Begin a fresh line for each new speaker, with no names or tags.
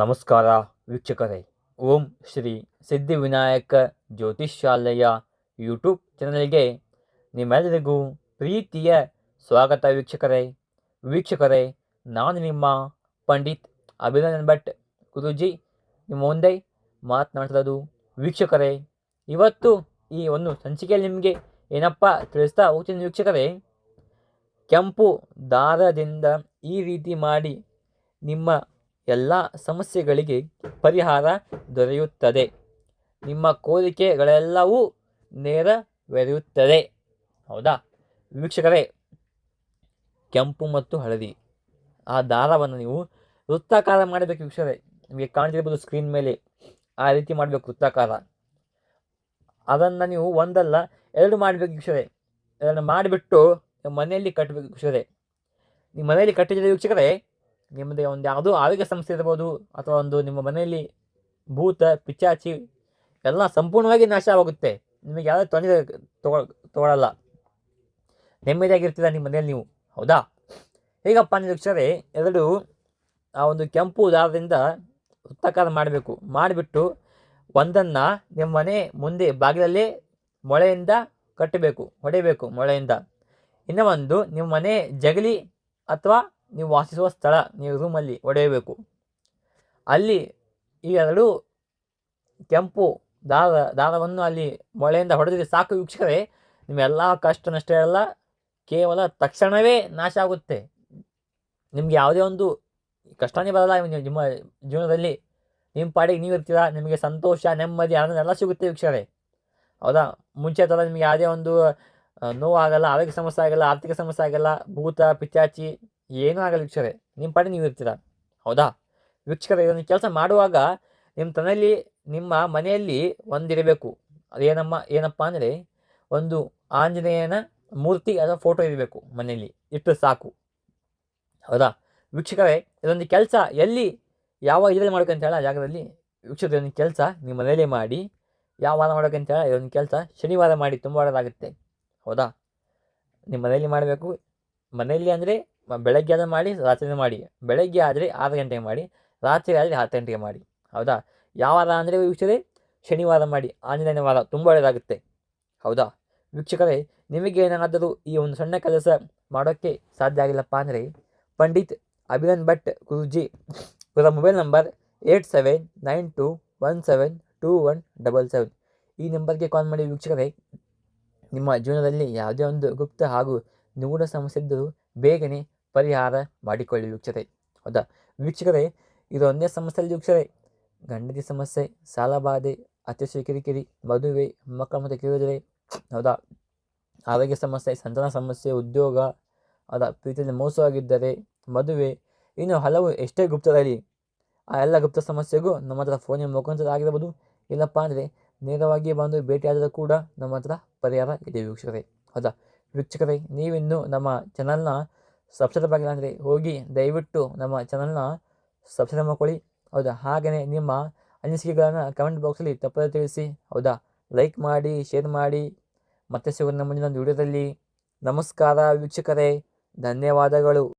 ನಮಸ್ಕಾರ ವೀಕ್ಷಕರೇ. ಓಂ ಶ್ರೀ ಸಿದ್ಧಿವಿನಾಯಕ ಜ್ಯೋತಿಷ್ಯಾಲಯ ಯೂಟ್ಯೂಬ್ ಚಾನಲ್ಗೆ ನಿಮ್ಮೆಲ್ಲರಿಗೂ ಪ್ರೀತಿಯ ಸ್ವಾಗತ ವೀಕ್ಷಕರೇ. ವೀಕ್ಷಕರೇ, ನಾನು ನಿಮ್ಮ ಪಂಡಿತ್ ಅಭಿನಂದನ್ ಭಟ್ ಗುರುಜಿ. ನಿಮ್ಮ ಮುಂದೆ ಮಾತನಾಡ್ತಿರೋದು ವೀಕ್ಷಕರೇ, ಇವತ್ತು ಈ ಒಂದು ಸಂಚಿಕೆಯಲ್ಲಿ ನಿಮಗೆ ಏನಪ್ಪ ತಿಳಿಸ್ತಾ ಹೋಗ್ತೀನಿ ವೀಕ್ಷಕರೇ. ಕೆಂಪು ದಾರದಿಂದ ಈ ರೀತಿ ಮಾಡಿ ನಿಮ್ಮ ಎಲ್ಲ ಸಮಸ್ಯೆಗಳಿಗೆ ಪರಿಹಾರ ದೊರೆಯುತ್ತದೆ. ನಿಮ್ಮ ಕೋರಿಕೆಗಳೆಲ್ಲವೂ ನೆರವೇರುತ್ತದೆ. ಹೌದಾ? ವೀಕ್ಷಕರೇ, ಕೆಂಪು ಮತ್ತು ಹಳದಿ. ಆ ದಾರವನ್ನು ನೀವು ವೃತ್ತಾಕಾರ ಮಾಡಬೇಕು ವೀಕ್ಷಕರೇ. ನಿಮಗೆ ಕಾಣ್ತಿರ್ಬೋದು ಸ್ಕ್ರೀನ್ ಮೇಲೆ ಆ ರೀತಿ ಮಾಡಬೇಕು ವೃತ್ತಾಕಾರ. ಅದನ್ನು ನೀವು ಒಂದಲ್ಲ, ಎರಡು ಮಾಡಬೇಕು ವೀಕ್ಷಕರೇ. ಅದನ್ನು ಮಾಡಿಬಿಟ್ಟು ಮನೆಯಲ್ಲಿ ಕಟ್ಟಬೇಕು ವೀಕ್ಷಕರೇ. ನಿಮ್ಮ ಮನೆಯಲ್ಲಿ ಕಟ್ಟಿದರೆ ವೀಕ್ಷಕರೇ ನಿಮ್ಮದೇ ಒಂದು ಯಾವುದೋ ಆರೋಗ್ಯ ಸಮಸ್ಯೆ ಇರ್ಬೋದು ಅಥವಾ ಒಂದು ನಿಮ್ಮ ಮನೆಯಲ್ಲಿ ಭೂತ ಪಿಚಾಚಿ ಎಲ್ಲ ಸಂಪೂರ್ಣವಾಗಿ ನಾಶವಾಗುತ್ತೆ ನಿಮಗೆ ಯಾವುದೇ ತೊಂದರೆ ತಗೊ ತಗೊಳ್ಳಲ್ಲ ನೆಮ್ಮದಿಯಾಗಿರ್ತೀರ ನಿಮ್ಮ ಮನೆಯಲ್ಲಿ ನೀವು? ಹೌದಾ? ಹೇಗಪ್ಪ ನಿರೀಕ್ಷರೇ ಎರಡು, ಆ ಒಂದು ಕೆಂಪು ದಾರದಿಂದ ವೃತ್ತಾಕಾರ ಮಾಡಬೇಕು. ಮಾಡಿಬಿಟ್ಟು ಒಂದನ್ನು ನಿಮ್ಮ ಮನೆ ಮುಂದೆ ಬಾಗಿಲಲ್ಲೇ ಮೊಳೆಯಿಂದ ಕಟ್ಟಬೇಕು, ಹೊಡೆಯಬೇಕು ಮೊಳೆಯಿಂದ. ಇನ್ನೂ ಒಂದು, ನಿಮ್ಮ ಮನೆ ಜಗಲಿ ಅಥವಾ ನೀವು ವಾಸಿಸುವ ಸ್ಥಳ, ನೀವು ರೂಮಲ್ಲಿ ಒಡೆಯಬೇಕು. ಅಲ್ಲಿ ಈ ಎರಡು ಕೆಂಪು ದಾರ ದಾರವನ್ನು ಅಲ್ಲಿ ಮೊಳೆಯಿಂದ ಹೊಡೆದರೆ ಸಾಕು ವೀಕ್ಷಕರೇ. ನಿಮ್ಮೆಲ್ಲ ಕಷ್ಟ ನಷ್ಟ ಎಲ್ಲ ಕೇವಲ ತಕ್ಷಣವೇ ನಾಶ ಆಗುತ್ತೆ. ನಿಮಗೆ ಯಾವುದೇ ಒಂದು ಕಷ್ಟನೇ ಬರಲ್ಲ. ನಿಮ್ಮ- ಜೀವನದಲ್ಲಿ ನಿಮ್ಮ ಪಾಡಿಗೆ ನೀವು ಇರ್ತೀರಾ. ನಿಮಗೆ ಸಂತೋಷ, ನೆಮ್ಮದಿ ಅದನ್ನೆಲ್ಲ ಸಿಗುತ್ತೆ ವೀಕ್ಷಕರೇ. ಹೌದಾ? ಮುಂಚೆ ಥರ ನಿಮಗೆ ಯಾವುದೇ ಒಂದು ನೋವಾಗಲ್ಲ ಆರೋಗ್ಯ ಸಮಸ್ಯೆ ಆಗಲ್ಲ, ಆರ್ಥಿಕ ಸಮಸ್ಯೆ ಆಗಲ್ಲ, ಭೂತ ಪಿಚಾಚಿ ಏನೂ ಆಗಲ್ಲ ವೀಕ್ಷಕರೇ. ನಿಮ್ಮ ಪಾಡಿ ನೀವು ಇರ್ತೀರ? ಹೌದಾ? ವೀಕ್ಷಕರೇ, ಇದನ್ನು ಕೆಲಸ ಮಾಡುವಾಗ ನಿಮ್ಮ ತನಲ್ಲಿ ನಿಮ್ಮ ಮನೆಯಲ್ಲಿ ಒಂದಿರಬೇಕು. ಅದೇನಮ್ಮ, ಏನಪ್ಪ ಅಂದರೆ ಒಂದು ಆಂಜನೇಯನ ಮೂರ್ತಿ ಅಥವಾ ಫೋಟೋ ಇರಬೇಕು ಮನೆಯಲ್ಲಿ. ಇಟ್ಟು ಸಾಕು. ಹೌದಾ? ವೀಕ್ಷಕರೇ, ಇದೊಂದು ಕೆಲಸ. ಎಲ್ಲಿ, ಯಾವ ಇದರಲ್ಲಿ ಮಾಡ್ಬೇಕಂತ ಹೇಳ ಜಾಗದಲ್ಲಿ ವೀಕ್ಷಕರು, ಇದೊಂದು ಕೆಲಸ ನಿಮ್ಮ ಮನೆಯಲ್ಲೇ ಮಾಡಿ, ಯಾವ ವಾರ ಮಾಡ್ಬೇಕಂತ ಹೇಳ ಇದೊಂದು ಕೆಲಸ ಶನಿವಾರ ಮಾಡಿ, ತುಂಬ ಒಳ್ಳೆಯದಾಗುತ್ತೆ ಹೌದಾ? ನಿಮ್ಮ ಮನೆಯಲ್ಲಿ ಮಾಡಬೇಕು. ಮನೆಯಲ್ಲಿ ಅಂದರೆ ಬೆಳಗ್ಗೆ ಆದರೆ ಮಾಡಿ ರಾತ್ರಿ ಮಾಡಿ. ಬೆಳಗ್ಗೆ ಆದರೆ ಆರು ಗಂಟೆಗೆ ಮಾಡಿ, ರಾತ್ರಿ ಆದರೆ ಹತ್ತು ಗಂಟೆಗೆ ಮಾಡಿ. ಹೌದಾ? ಯಾವ ವಾರ ಅಂದರೆ ವೀಕ್ಷಕರೇ, ಶನಿವಾರ ಮಾಡಿ. ಆಂಜನೇಯನ ವಾರ ತುಂಬ ಒಳ್ಳೆಯದಾಗುತ್ತೆ ಹೌದಾ? ವೀಕ್ಷಕರೇ, ನಿಮಗೆ ಏನಾದರೂ ಈ ಒಂದು ಸಣ್ಣ ಕೆಲಸ ಮಾಡೋಕ್ಕೆ ಸಾಧ್ಯ ಆಗಿಲ್ಲಪ್ಪ ಅಂದರೆ, ಪಂಡಿತ್ ಅಭಿನಂದ್ ಭಟ್ ಗುರುಜಿ ಇವರ mobile number eight seven nine two one seven two one double seven. ಈ ನಂಬರ್ಗೆ ಕಾಲ್ ಮಾಡಿ ವೀಕ್ಷಕರೇ, ನಿಮ್ಮ ಜೀವನದಲ್ಲಿ ಯಾವುದೇ ಒಂದು ಗುಪ್ತ ಹಾಗೂ ನಿಗೂಢ ಸಮಸ್ಯೆ ಇದ್ದರೂ ಬೇಗನೆ ಪರಿಹಾರ ಮಾಡಿಕೊಳ್ಳಿ ವೀಕ್ಷತೆ ಹೌದಾ? ವೀಕ್ಷಕರೇ, ಇದು ಒಂದೇ ಸಮಸ್ಯೆಯಲ್ಲಿ ವೀಕ್ಷರೇ ಗಂಡತಿ ಸಮಸ್ಯೆ ಸಾಲಬಾಧೆ ಅತ್ಯಶ ಕಿರಿಕಿರಿ, ಮದುವೆ ಮಕ್ಕಳ ಮತ್ತು ಕಿರುದರೆ ಹೌದಾ? ಆರೋಗ್ಯ ಸಮಸ್ಯೆ, ಸಂತಾನ ಸಮಸ್ಯೆ, ಉದ್ಯೋಗ ಅದ ಪ್ರೀತಿಯಲ್ಲಿ ಮೋಸವಾಗಿದ್ದರೆ ಮದುವೆ, ಇನ್ನು ಹಲವು ಎಷ್ಟೇ ಗುಪ್ತದಲ್ಲಿ ಆ ಎಲ್ಲ ಗುಪ್ತ ಸಮಸ್ಯೆಗೂ ನಮ್ಮ ಹತ್ರ ಫೋನಿನ ಮುಖಾಂತರ ಆಗಿರ್ಬೋದು ಇಲ್ಲಪ್ಪ ಅಂದರೆ ನೇರವಾಗಿ ಬಂದು ಭೇಟಿಯಾದರೂ ಕೂಡ ನಮ್ಮ ಹತ್ರ ಪರಿಹಾರ ಇದೆ ವೀಕ್ಷಕರೇ. ಹೌದಾ? ವೀಕ್ಷಕರೇ, ನೀವಿನ್ನೂ ನಮ್ಮ ಚಾನಲ್ನ ಸಬ್ಸ್ಕ್ರೈಬ್ ಆಗಿಲ್ಲ ಅಂದರೆ ಹೋಗಿ ದಯವಿಟ್ಟು ನಮ್ಮ ಚಾನಲ್ನ ಸಬ್ಸ್ಕ್ರೈಬ್ ಮಾಡ್ಕೊಳ್ಳಿ. ಹೌದಾ? ಹಾಗೆಯೇ ನಿಮ್ಮ ಅನಿಸಿಕೆಗಳನ್ನು ಕಮೆಂಟ್ ಬಾಕ್ಸಲ್ಲಿ ತಪ್ಪದೆ ತಿಳಿಸಿ. ಹೌದಾ? ಲೈಕ್ ಮಾಡಿ ಶೇರ್ ಮಾಡಿ. ಮತ್ತೆ ಸಿಗೋಣ ಮುಂದಿನ ವಿಡಿಯೋದಲ್ಲಿ ನಮಸ್ಕಾರ ವೀಕ್ಷಕರೇ. ಧನ್ಯವಾದಗಳು.